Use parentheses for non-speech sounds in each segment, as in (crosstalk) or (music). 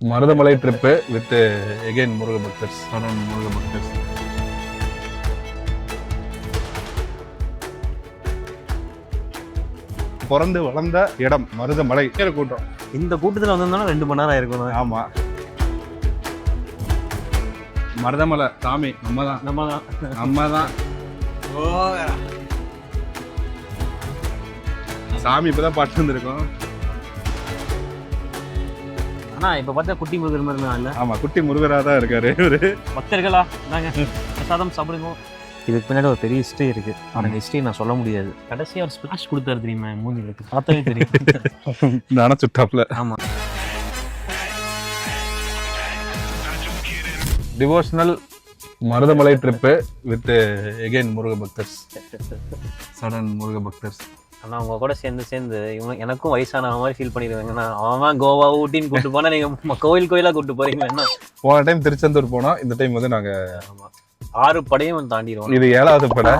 Marudhamalai trip with again Muruga பக்தர்ஸ் அண்ணன் முருக பக்தர்ஸ் பிறந்து வளர்ந்த இடம் மருதமலை. கூட்டம் இந்த கூட்டத்தில் வந்திருந்தாலும் ரெண்டு மணி நேரம் ஆயிருக்கும் ஆமா. மருதமலை சாமி நம்ம தான் நம்ம தான் நம்ம தான் சாமி இப்பதான் பாட்டு வந்திருக்கோம். ஆனா இப்ப பார்த்தா குட்டி முருகர் மாதிரி இல்ல ஆமா குட்டி முருகரா தான் இருக்காரு இவரு. பக்தர்களா? நாங்க பிரசாதம் சாப்பிடுங்க. இதுக்கு பின்னாடி ஒரு பெரிய ஹிஸ்டரி இருக்கு. அந்த ஹிஸ்டரி நான் சொல்ல முடியாது. கடைசியா ஒரு ஸ்பிளாஷ் கொடுத்தாரு தெரியுமா மூஞ்சிலுக்கு பார்த்தாவே தெரியும். சுட்டாப்ல ஆமா. Devotional Marudhamalai trip with again Muruga பக்தர்ஸ் sudden Muruga பக்தர்ஸ் ஆனா உங்க கூட சேர்ந்து சேர்ந்து இவங்க எனக்கும் வயசான மாதிரி ஃபீல் பண்ணிடுவாங்கன்னா அவன் கோவா ஊட்டின்னு கூட்டு போனா நீங்க ம- கோயில் கோயிலா கூட்டு போறீங்க என்ன போன டைம் திருச்செந்தூர் போனோம். இந்த டைம் வந்து நாங்க ஆமா. ஆறு படையும் தாண்டிடுவோம். இது ஏழாவது படை.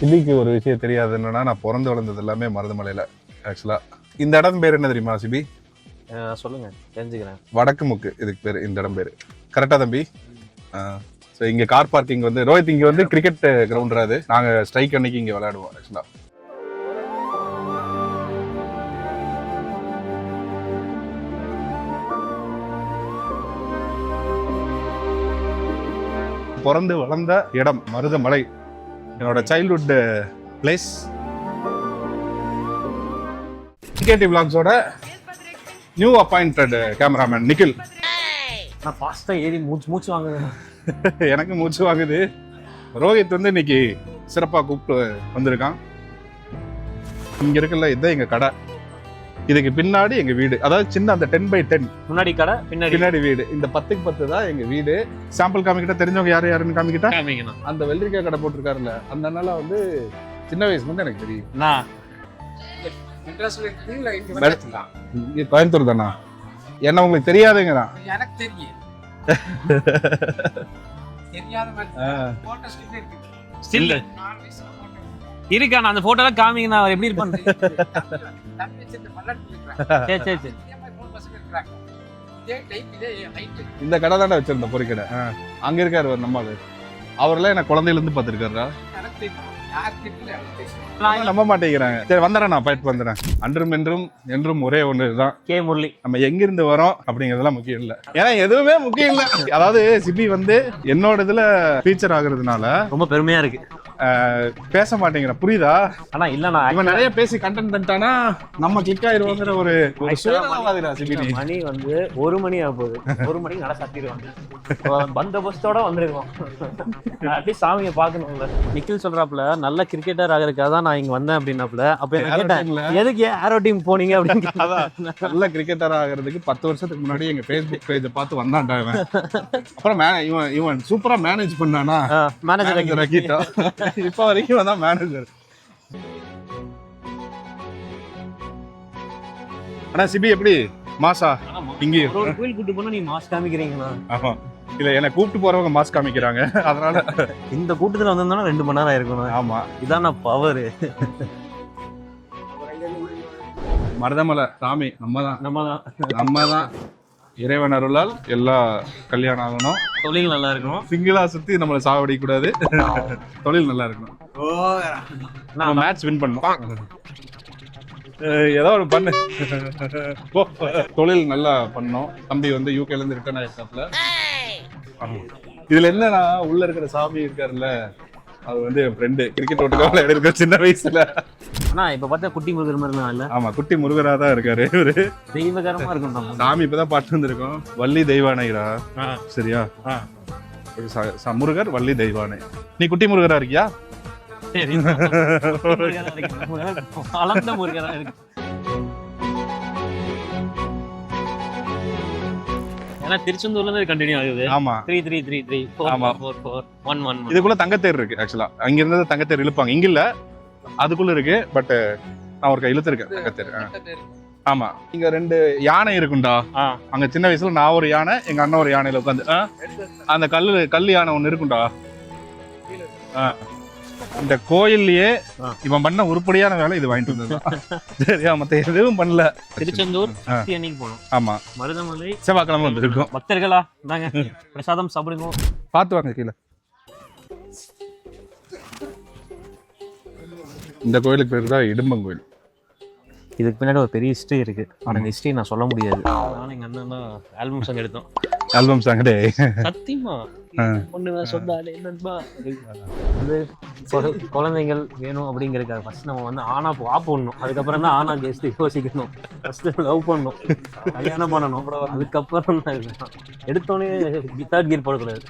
சிபிக்கு ஒரு விஷயம் தெரியாது. என்னன்னா நான் பிறந்து வளர்ந்தது எல்லாமே மருதமலையில ஆக்சுவலா இந்த இடம் பேர் என்ன தெரியுமா சிபி? சொல்லுங்க. தெரிஞ்சுக்கிறேன். வடக்கு முக்கு இதுக்கு பேர் இந்த இடம் பேர். கரெக்டா தம்பி? ஸோ இங்கே கார் பார்க்கிங் வந்து ரோஹித் இங்கே வந்து கிரிக்கெட் கிரவுண்ட் அது நாங்கள் ஸ்ட்ரைக் அன்னைக்கு இங்கே விளையாடுவோம் ஆக்சுவலாக பிறந்து வளர்ந்த இடம் மருதமலை. என்னோட சைல்ட்ஹுட் பிளேஸ் டிகேடி விளாக்ஸோட நியூ அப்பாயிண்டட் கேமராமேன் நிக்கில் நான் ஃபாஸ்டா ஏறி மூச்சு மூச்சு வாங்குவேன் (laughs) எனக்கு மூச்சு வாங்குது. ரோஹித் வந்து இன்னைக்கு சிறப்பாக கூப்பிட்டு வந்திருக்கான். இங்க இருக்குல்ல இதுதான் எங்க கடை. இதுக்கு பின்னாடி எங்க வீடு. அதாவது சின்ன அந்த டென் பை டென் முன்னாடி கடை பின்னாடி. பின்னாடி வீடு. இந்த பத்துக்கு பத்து தான் எங்க வீடு. சாம்பிள் காமிக்கிட்ட தெரிஞ்சவங்க யாரு யாருன்னு காமிக்கிட்டா? காமிக்கணும். அந்த வெள்ளரிக்காய் கடை போட்டிருக்காருல்ல அந்த அண்ணால வந்து சின்ன வயசுல இருந்து எனக்கு தெரியும். கோயம்புத்தூர் தானா? என்ன உங்களுக்கு தெரியாதுங்கிறான் எனக்கு தெரியும். ஸ்டில் இருக்கு ஸ்டில் நாலு வயசுல போட்டோ இருக்கா நான் அந்த போட்டோலாம் காமிங்கண்ணா அவர் எப்படி இருக்கிறாங்க சரி சரி சரி. இந்த கடை தானே வச்சிருந்த பொறிக்கடை? அங்க இருக்காரு நம்ம அவரெல்லாம் என்ன குழந்தையில இருந்து பார்த்துருக்காரா நம்ப மாட்டேங்கிறாங்க. சரி வந்துடுறேன் நான் போயிட்டு வந்துடுறேன். அன்றும் என்றும் என்றும் ஒரே ஒன்று தான் கே முரளி. நம்ம எங்கிருந்து வரோம் அப்படிங்கிறதுலாம் முக்கியம் இல்லை. ஏன்னா எதுவுமே முக்கியம் இல்லை. அதாவது சிபி வந்து என்னோட இதுல ஃபீச்சர் ஆகுறதுனால ரொம்ப பெருமையா இருக்கு. பேச மாட்டேங்கிறேன் புரியுதா? ஆனா இல்ல நான் இவன் நிறைய பேசி கண்டென்ட் பண்ணிட்டானா நம்ம கிளிக் ஆயிருவோங்கிற ஒரு. மணி வந்து ஒரு மணி ஆக போகுது. ஒரு மணிக்கு நட சாத்திடுவாங்க பந்தோபஸ்தோட வந்திருக்கோம் அப்படி சாமியை பார்க்கணும்ல நிக்கில் சொல்றாப்புல நல்ல கிரிக்கெட்டர் ஆகிறதுக்காக தான் நான் இங்க வந்தேன் அப்படின்னாப்புல. அப்ப என்ன கேட்டேன் எதுக்கு ஏரோ டீம் போனீங்க? அப்படின்னு (laughs) அதான். நல்ல கிரிக்கெட்டர் ஆகிறதுக்கு பத்து வருஷத்துக்கு முன்னாடி எங்க ஃபேஸ்புக் பேஜை பார்த்து வந்தான்டா இவன். அப்புறம் இவன் இவன் சூப்பரா மேனேஜ் பண்ணானா? மேனேஜர் இப்ப வரைக்கும் தான் மேனேஜர் ஆனா சிபி எப்படி? மாசா இங்கேயும் ஒரு கோயில் கூட்டு போனா நீ மாஸ் காமிக்கிறீங்களா? ஆமா. இல்ல என்ன கூப்பிட்டு போறவங்க மாஸ் காமிக்கிறாங்க. அதனால இந்த கூட்டத்துல வந்திருந்தோம்னா ரெண்டு மணி நேரம் ஆயிருக்கணும் ஆமா. இதான் நான் பவர் மருதமலை சாமி நம்ம தான் நம்ம தான் நம்ம தான் இறைவன் அருளால் எல்லா கல்யாணம் ஆகணும். தொழில் நல்லா இருக்கும் சிங்கிளா சுத்தி நம்மளை சாவடிக்க கூடாது (laughs) தொழில் நல்லா இருக்கணும். நம்ம மேட்ச் வின் பண்ணோம் ஏதோ ஒரு பண்ணு. தொழில் நல்லா பண்ணோம். தம்பி வந்து யூகேல இருந்து ரிட்டர்ன் ஆயிருக்காப்ல இதுல என்னன்னா உள்ள இருக்கிற சாமி இருக்காருல்ல அது வந்து என் ஃப்ரெண்டு கிரிக்கெட் ஓட்டுக்காக விளையாடிருக்க சின்ன வயசுல. ஆனா இப்ப பார்த்தா குட்டி முருகர் மாதிரி இல்ல ஆமா குட்டி முருகரா தான் இருக்காரு இவரு. தெய்வகரமா இருக்கும் சாமி இப்பதான் பாட்டு வந்திருக்கோம். வள்ளி தெய்வானைடா. சரியா? ஒரு ச- ச- முருகர் வள்ளி தெய்வானை. நீ குட்டி முருகரா இருக்கியா? சரி. முருகரா இருக்கு. வளர்ந்த முருகரா இருக்கு ஏன்னா திருச்செந்தூர்ல இருந்து கண்டினியூ ஆகுது. ஆமா. த்ரீ த்ரீ த்ரீ த்ரீ ஆமா. ஃபோர் ஃபோர் ஒன் ஒன் இதுக்குள்ள தங்கத்தேர் இருக்கு ஆக்சுவலா அங்க இருந்தது தங்கத்தேர் இழுப்பாங்க. இங்க இல்ல அதுக்குள்ள இருக்கு பட் நான் ஒரு கை இழுத்துருக்கேன் தங்கத்தேர். ஆமா. இங்க ரெண்டு யானை இருக்குண்டா. அங்க சின்ன வயசுல நான் ஒரு யானை எங்க அண்ணன் ஒரு யானையில உட்காந்து அந்த கல்லு கல்லு யானை ஒண்ணு இருக்குண்டா ஆ. இந்த கோயில்லயே. இவன் பண்ண உருப்படியான வேலை இது வாங்கிட்டு வந்தது சரியா மத்த எதுவும் பண்ணல. திருச்செந்தூர் அன்னைக்கு போனோம். ஆமா. மருதமலை செவ்வாய்க்கிழமை வந்திருக்கோம். பக்தர்களா? இந்தாங்க பிரசாதம் சாப்பிடுங்க. பார்த்து வாங்க கீழே. இந்த கோயிலுக்கு பேர் தான் இடும்பன் கோயில். இதுக்கு பின்னாடி ஒரு பெரிய ஹிஸ்ட்ரி இருக்கு. ஆனா இந்த ஹிஸ்ட்ரி நான் சொல்ல முடியாது. நானும் எங்க அண்ணன் தான் ஆல்பம் சாங் எடுத்தோம். ஆல்பம் சாங்கடே சத்தியமா? ஆ. ஒண்ணு சொன்னாலே நண்பா. வந்து கொ- குழந்தைகள் வேணும் அப்படிங்கறதுக்காக ஃபர்ஸ்ட் நம்ம வந்து ஆனா போ- போடணும். அதுக்கப்புறம் தான் ஆனா கேஸ்ட் யோசிக்கணும். ஃபர்ஸ்ட் லவ் பண்ணணும். கல்யாணம் பண்ணணும். அதுக்கப்புறம். எடுத்தோடனே தேர்ட் கியர் போடக்கூடாது.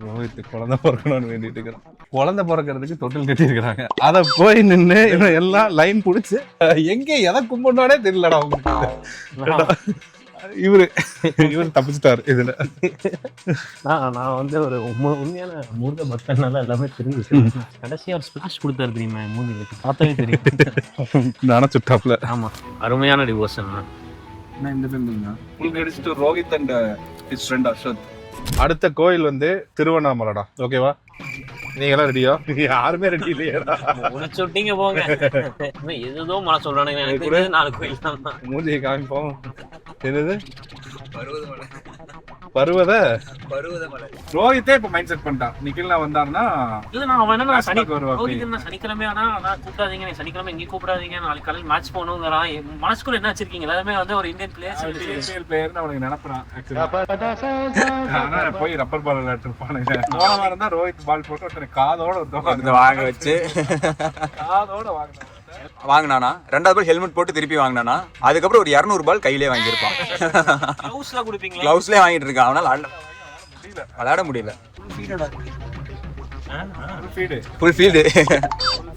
ரோஹித் குழந்தை பிறக்கணும்னு வேண்டிட்டு இருக்கிறான் குழந்தை பிறக்கிறதுக்கு தொட்டில் கட்டி இருக்கிறாங்க அதை போய் நின்று இவன் எல்லாம் லைன் பிடிச்சி எங்க எதை கும்பிடனே தெரியலடா அவங்களுக்கு இவரு இவரு தப்பிச்சிட்டாரு இதுல. நான் நான் வந்து ஒரு உண்மை- உண்மையான முருக பக்தனால எல்லாமே தெரிஞ்சு கடைசியா ஒரு ஸ்பிளாஷ் கொடுத்தாரு தெரியுமா என் மூஞ்சிக்கு பார்த்தாவே தெரியும் நானும் சுட்டாப்ல ஆமா. அருமையான டிவோர்ஷன் இந்த ஃபுல் கடிச்சிட்டு Rohit and his friend Arshad அடுத்த கோயில் வந்து திருவண்ணாமலைடா. ஓகேவா? நீங்க எல்லாம் ரெடியா யாருமே ரெடி இல்லையாடா. முடிச்சு விட்டீங்க போங்க எதுதோ மழை சொல்றானுங்க எனக்கு நாலு கோயில் தான். மூஞ்சியை காமிப்போம். என்னது? பருவத ரோஹித்தே இப்ப மைண்ட் செட் பண்ணிட்டான் நிக்கில்னா வந்தாருன்னா இல்ல நான் அவன் என்ன சனி. ரோஹித் என்ன சனிக்கிழமை ஆனா நான் கூப்பிடாதீங்க நீ சனிக்கிழமை எங்கேயும் கூப்பிடாதீங்க நாளைக்கு காலையில் மேட்ச் போகணுங்கிறான். மனசுக்குள்ள என்ன வச்சிருக்கீங்க? எல்லாருமே வந்து ஒரு இந்தியன் பிளேயர்ஸ் பிளேயர்னு அவனுக்கு நினைப்புறான் ஆனா போய் ரப்பர் பால் விளையாட்டுருப்பானுங்க போன வாரம் தான் ரோஹித் பால் போட்டு ஒருத்தனை காதோட வாங்க வச்சு. காதோட வாங்கினான். வாங்கினானா? ரெண்டாவது பால் ஹெல்மெட் போட்டு திருப்பி வாங்கினானா? அதுக்கப்புறம் ஒரு இரநூறு பால் கையிலே வாங்கியிருப்பான். கிளவுஸ்லேயே வாங்கிட்டு இருக்கான். அவனால ஆட- விளையாட முடியல. ஃபுல் ஃபீல்டு ஃபுல்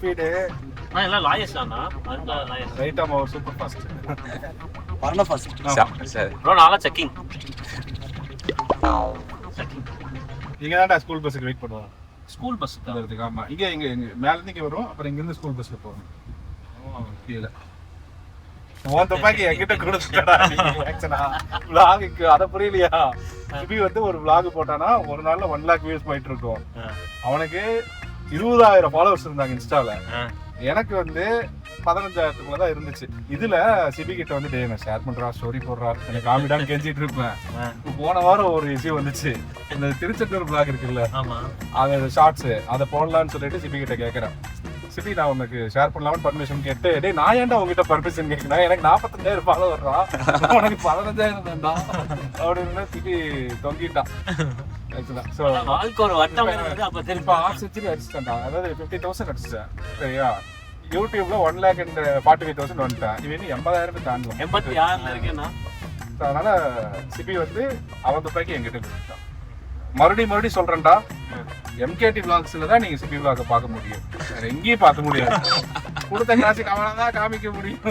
ஃபீடு நான் எல்லாம் லாயர்ஸ் தானா? லாயர்ஸ் ரைட் ஆமா சூப்பர் ஃபாஸ்ட் சரி. ப்ரோ செக்கிங் இங்க தான்டா ஸ்கூல் பஸ்ஸுக்கு வெயிட் பண்ணுவோம். ஸ்கூல் பஸ் தான் ஆமா இங்க இங்க இங்க. மேல இருந்து இங்க வருவோம். அப்புறம் இங்க இருந்து ஸ்கூல் பஸ்ல போவோம் ஓ, கீழே. உன் துப்பாக்கி என்கிட்ட (laughs) கொடுத்துட்டா விளாகுக்கு அத புரியலையா? சிபி வந்து ஒரு விளாக் போட்டானா ஒரு நாள்ல ஒன் லேக் வியூஸ் போயிட்டு இருக்கும். அவனுக்கு இருபதாயிரம் ஃபாலோவர்ஸ் இருந்தாங்க இன்ஸ்டால. எனக்கு வந்து பதினஞ்சாயிரத்துக்குள்ள தான் இருந்துச்சு. இதுல சிபி கிட்ட வந்து டே நான் ஷேர் பண்றா ஸ்டோரி போடுறா. எனக்கு காமிடான்னு கெஞ்சிட்டு இருப்பேன். போன வாரம் ஒரு இஷ்யூ வந்துச்சு. இந்த திருச்செந்தூர் பிளாக் இருக்குல்ல ஆமா. அது ஷார்ட்ஸ் அதை போடலாம்னு சொல்லிட்டு சிபி கிட்ட கேட்கறேன் சிபி நான் உனக்கு ஷேர் பண்ணலாம்னு பர்மிஷன் கேட்டு டேய் நான் ஏன்டா உங்ககிட்ட பர்மிஷன் கேட்கணும் எனக்கு நாற்பத்தஞ்சாயிரம் ஃபாலோ வர்றா. உனக்கு பதினஞ்சாயிரம் தான்டா. அப்படின்னு சிபி தொங்கிட்டான். ஸோ வாழ்க்கை ஒரு வட்டம் அப்ப திருப்பி. ஆஃப் செஞ்சுரி அடிச்சிட்டேன்டா. அதாவது ஃபிஃப்டி தௌசண்ட் அடிச்சிட்டேன். சரியா? யூடியூப்ல one lakh and forty five thousand வந்துட்டேன். இவன் எண்பதாயிரம் தாண்டலாம் எண்பத்தி ஆறுல இருக்கேன்னா அதனால சிபி வந்து அவன் துப்பாக்கி என்கிட்ட கொடுத்துட்டான். மறுபடியும் மறுபடியும் சொல்றேன்டா. எம்கேடி பிளாக்ஸ்ல தான் நீங்க சிபி பிளாக பார்க்க முடியும். வேற எங்கேயும் பார்க்க முடியாது. கொடுத்த காசு அவனை தான் காமிக்க முடியும்.